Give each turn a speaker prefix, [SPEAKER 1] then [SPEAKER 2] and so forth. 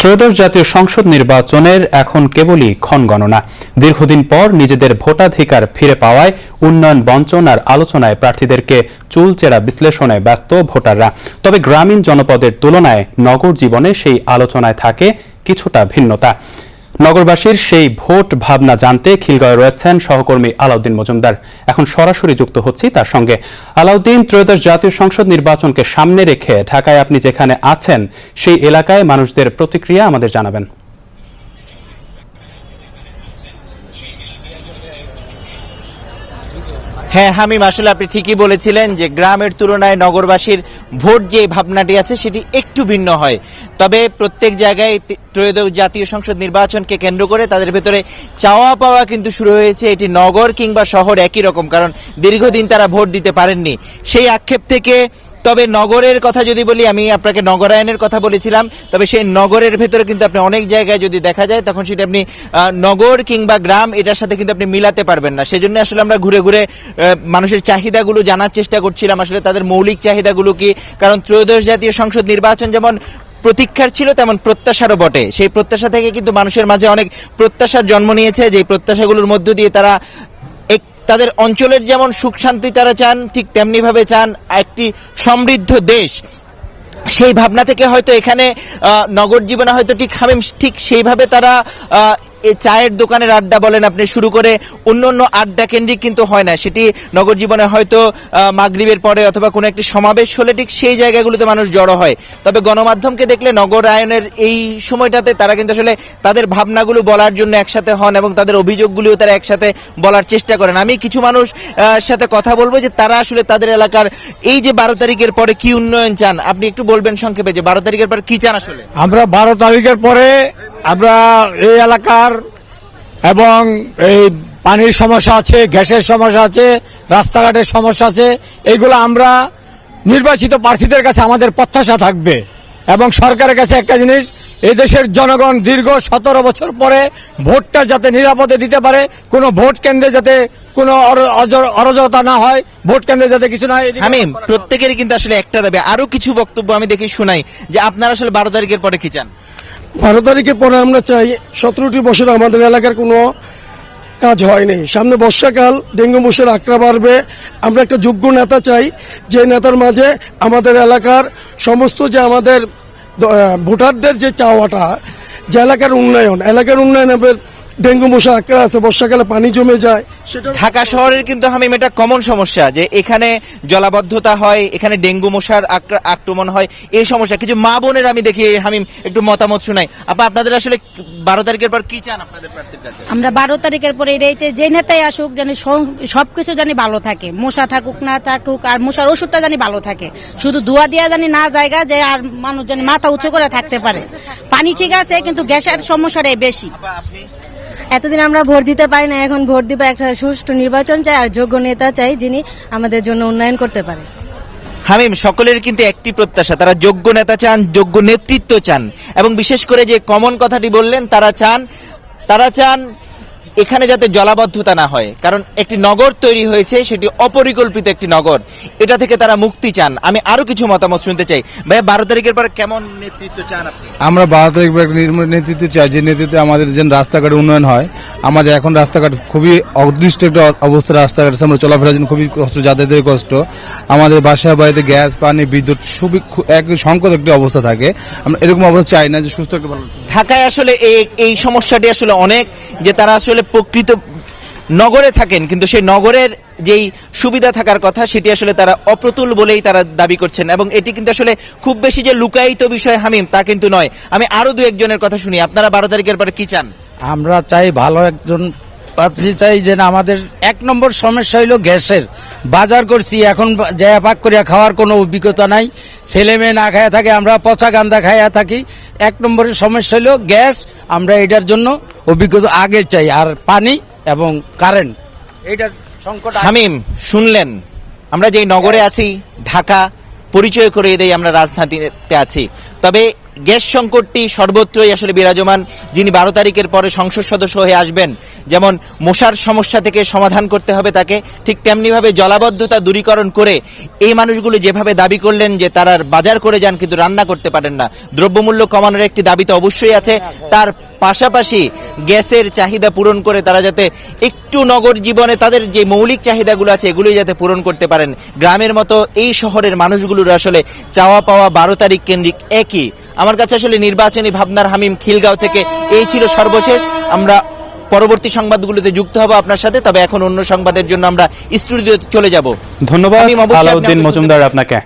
[SPEAKER 1] ত্রয়োদশ জাতীয় সংসদ নির্বাচনের এখন কেবলই ক্ষণগণনা। দীর্ঘদিন পর নিজেদের ভোটাধিকার ফিরে পাওয়ায় উন্নয়ন বঞ্চনার আলোচনায় প্রার্থীদেরকে চুলচেরা বিশ্লেষণে ব্যস্ত ভোটাররা। তবে গ্রামীণ জনপদের তুলনায় নগর জীবনে সেই আলোচনায় থাকে কিছুটা ভিন্নতা। নগরবাসীর সেই ভোট ভাবনা জানতে খিলগাঁয়ে রয়েছেন সহকর্মী আলাউদ্দিন মজুমদার। এখন সরাসরি যুক্ত হচ্ছি তার সঙ্গে। আলাউদ্দিন, ত্রয়োদশ জাতীয় সংসদ নির্বাচনকে সামনে রেখে ঢাকায় আপনি যেখানে আছেন, সেই এলাকায় মানুষদের প্রতিক্রিয়া আমাদের জানাবেন।
[SPEAKER 2] হ্যাঁ হামিম, আসলে আপনি ঠিকই বলেছিলেন যে গ্রামের তুলনায় নগরবাসীর ভোট যে ভাবনাটি আছে, সেটি একটু ভিন্ন হয়। তবে প্রত্যেক জায়গায় ত্রয়োদশ জাতীয় সংসদ নির্বাচনকে কেন্দ্র করে তাদের ভেতরে চাওয়া পাওয়া কিন্তু শুরু হয়েছে। এটি নগর কিংবা শহর একই রকম, কারণ দীর্ঘদিন তারা ভোট দিতে পারেননি। সেই আক্ষেপ থেকে তবে নগরের কথা যদি বলি, আমি আপনাকে নগরায়নের কথা বলেছিলাম, তবে সেই নগরের ভেতরে কিন্তু আপনি অনেক জায়গায় যদি দেখা যায়, তখন সেটা আপনি নগর কিংবা গ্রাম, এটার সাথে কিন্তু আপনি মিলাতে পারবেন না। সেজন্য আসলে আমরা ঘুরে ঘুরে মানুষের চাহিদাগুলো জানার চেষ্টা করছিলাম। আসলে তাদের মৌলিক চাহিদাগুলো কি? কারণ ত্রয়োদশ জাতীয় সংসদ নির্বাচন যেমন প্রতীক্ষার ছিল, তেমন প্রত্যাশারও বটে। সেই প্রত্যাশা থেকে কিন্তু মানুষের মাঝে অনেক প্রত্যাশার জন্ম নিয়েছে। যে প্রত্যাশাগুলোর মধ্য দিয়ে তারা তাদের অঞ্চলের যেমন সুখ শান্তি তারা চান, ঠিক তেমনিভাবে চান একটি সমৃদ্ধ দেশ। সেই ভাবনা থেকে হয়তো এখানে নগর জীবনে হয়তো ঠিক হামিম, ঠিক সেইভাবে তারা এই চায়ের দোকানের আড্ডা বলেন আপনি, শুরু করে অন্য অন্য আড্ডা কেন্দ্রিক কিন্তু হয় না। সেটি নগর জীবনে হয়তো মাগরিবের পরে অথবা কোনো একটি সমাবেশ হলে ঠিক সেই জায়গাগুলোতে মানুষ জড়ো হয়। তবে গণমাধ্যমকে দেখলে নগরায়নের এই সময়টাতে তারা কিন্তু আসলে তাদের ভাবনাগুলো বলার জন্য একসাথে হন এবং তাদের অভিযোগগুলিও তারা একসাথে বলার চেষ্টা করেন। আমি কিছু মানুষ সাথে কথা বলব যে তারা আসলে তাদের এলাকার এই যে বারো তারিখের পরে কি উন্নয়ন চান, আপনি একটু বলবেন সংক্ষেপে যে বারো তারিখের পর কি চান আসলে?
[SPEAKER 3] আমরা বারো তারিখের পরে আমরা এই এলাকার এবং এই পানির সমস্যা আছে গ্যাসের সমস্যা আছে রাস্তাঘাটের সমস্যা আছে এইগুলো আমরা নির্বাচিত প্রার্থীদের কাছে আমাদের প্রত্যাশা থাকবে। এবং সরকারের কাছে একটা জিনিস এই দেশের জনগণ দীর্ঘ সতেরো বছর পরে ভোটটা যাতে নিরাপদে দিতে পারে কোনো ভোট কেন্দ্রে যাতে কোনো অর- অজ- অরাজকতা না হয় ভোট কেন্দ্রে যাতে কিছু না হয়
[SPEAKER 2] হামিম প্রত্যেকেরই কিন্তু আসলে একটা দাবি আরও কিছু বক্তব্য আমি দেখি শুনাই যে আপনারা আসলে বারো তারিখের পরে কি চান?
[SPEAKER 4] বারো তারিখের পরে আমরা চাই সতেরোটি বছর আমাদের এলাকার কোনো কাজ হয়নি। সামনে বর্ষাকাল, ডেঙ্গু মশার আঁকড়া বাড়বে। আমরা একটা যোগ্য নেতা চাই, যে নেতার মাঝে আমাদের এলাকার সমস্ত যে আমাদের ভোটারদের যে চাওয়াটা, যে এলাকার উন্নয়ন এলাকার উন্নয়ন এবার ডেঙ্গু মশা আঁকড়া আছে বর্ষাকালে পানি জমে যায় সেটা
[SPEAKER 2] ঢাকা শহরের কিন্তু হামিম এটা কমন সমস্যা যে এখানে জলাবদ্ধতা হয় এখানে ডেঙ্গু মশার আক্রমণ হয় এই সমস্যা। কিছু মা বোনের আমি দেখি হামিম একটু মতামত শুনাই। আপা আপনাদের আসলে বারো তারিখের পর কি চান আপনাদের প্রার্থীর কাছে?
[SPEAKER 5] আমরা বারো তারিখের পরে এটাই চাই যে নেতাই আসুক জানি সবকিছু জানি ভালো থাকে। মশা থাকুক না থাকুক আর মশার ওষুধটা জানি ভালো থাকে। শুধু ধোয়া দিয়া জানি না জায়গা যে আর মানুষ জানি মাথা উঁচু করে থাকতে পারে। পানি ঠিক আছে কিন্তু গ্যাসের সমস্যাটাই বেশি।
[SPEAKER 2] আপনি?
[SPEAKER 6] এতদিন আমরা ভোট দিতে পারি না, এখন ভোট দিব একটা সুষ্ঠু নির্বাচন চাই আর যোগ্য নেতা চাই যিনি আমাদের জন্য উন্নয়ন করতে পারে।
[SPEAKER 2] হামিম, সকলের কিন্তু একটি প্রত্যাশা, তারা যোগ্য নেতা চান, যোগ্য নেতৃত্ব চান। এবং বিশেষ করে যে কমন কথাটি বললেন, তারা চান তারা চান এখানে যাতে জলাবদ্ধতা না হয় কারণ একটি নগর তৈরি হয়েছে সেটি অপরিকল্পিত একটি নগর। এটা থেকে তারা মুক্তি চান। আমি আরও কিছু মতামত শুনতে চাই। ভাই বারো তারিখের পর কেমন নেতৃত্ব চান আপনি?
[SPEAKER 7] আমরা বারো তারিখ নেতৃত্ব চাই। যে নেতৃত্বে আমাদের যেন রাস্তাঘাট উন্নয়ন হয় আমাদের এখন রাস্তাঘাট খুবই অদৃষ্ট একটা অবস্থা রাস্তাঘাট। আমরা চলাফেরার জন্য খুবই কষ্ট যাতায়াতের কষ্ট। আমাদের বাসা বাড়িতে গ্যাস পানি বিদ্যুৎ খুবই এক সংকট একটি অবস্থা থাকে। আমরা এরকম অবস্থা চাই না যে সুস্থ একটা ভালো
[SPEAKER 2] ঢাকায় আসলে এই সমস্যাটি আসলে অনেক যে তারা আসলে প্রকৃত নগরে থাকেন, কিন্তু সেই নগরের যেই সুবিধা থাকার কথা, সেটি আসলে তারা অপ্রতুল বলেই তারা দাবি করছেন। এবং এটি কিন্তু আসলে খুব বেশি যে লুকায়িত বিষয় হামিম, তা কিন্তু নয়। আমি আরও দু একজনের কথা শুনি। আপনারা বারো তারিখের পরে কি চান?
[SPEAKER 8] আমরা চাই ভালো একজন প্রার্থী চাই যে আমাদের এক নম্বর সমস্যা হইল গ্যাসের। বাজার করছি, এখন জায়গা পাক করিয়া খাওয়ার কোনো অভিজ্ঞতা নাই। ছেলে মেয়ে না খাইয়া থাকে, আমরা পচা গান্দা খাইয়া থাকি। এক নম্বরের সমস্যা হইল গ্যাস, আমরা এটার জন্য অভিজ্ঞতা আগে চাই, আর পানি এবং কারেন্ট। এইটার সংকট
[SPEAKER 2] হামিম, শুনলেন? আমরা যেই নগরে আছি, ঢাকা, পরিচয় করে দেই আমরা রাজধানীতে আছি। তবে গ্যাস সংকটটি সর্বত্রই আসলে বিরাজমান, যিনি বারো তারিখের পরে সংসদ সদস্য হয়ে আসবেন। যেমন, মশার সমস্যা থেকে সমাধান করতে হবে তাকে, ঠিক তেমনিভাবে জলাবদ্ধতা দূরীকরণ করে এই মানুষগুলো যেভাবে দাবি করলেন যে তারা বাজার করে যান, কিন্তু রান্না করতে পারেন না। দ্রব্যমূল্য কমানোর একটি দাবি তো অবশ্যই আছে। তার পাশাপাশি গ্যাসের চাহিদা পূরণ করে তারা যাতে একটু নগর জীবনে তাদের যে মৌলিক চাহিদাগুলো আছে, এগুলোই যাতে পূরণ করতে পারেন। গ্রামের মতো এই শহরের মানুষগুলোর আসলে চাওয়া পাওয়া বারো তারিখ কেন্দ্রিক একই। আমার কাছে আসলে নির্বাচনী ভাবনার হামিম খিলগাঁও থেকে এই ছিল সর্বশেষ। আমরা পরবর্তী সংবাদগুলোতে যুক্ত হব আপনার সাথে তবে এখন অন্য সংবাদের জন্য আমরা স্টুডিওতে চলে যাব।
[SPEAKER 1] ধন্যবাদ আলাউদ্দিন মজুমদার আপনাকে।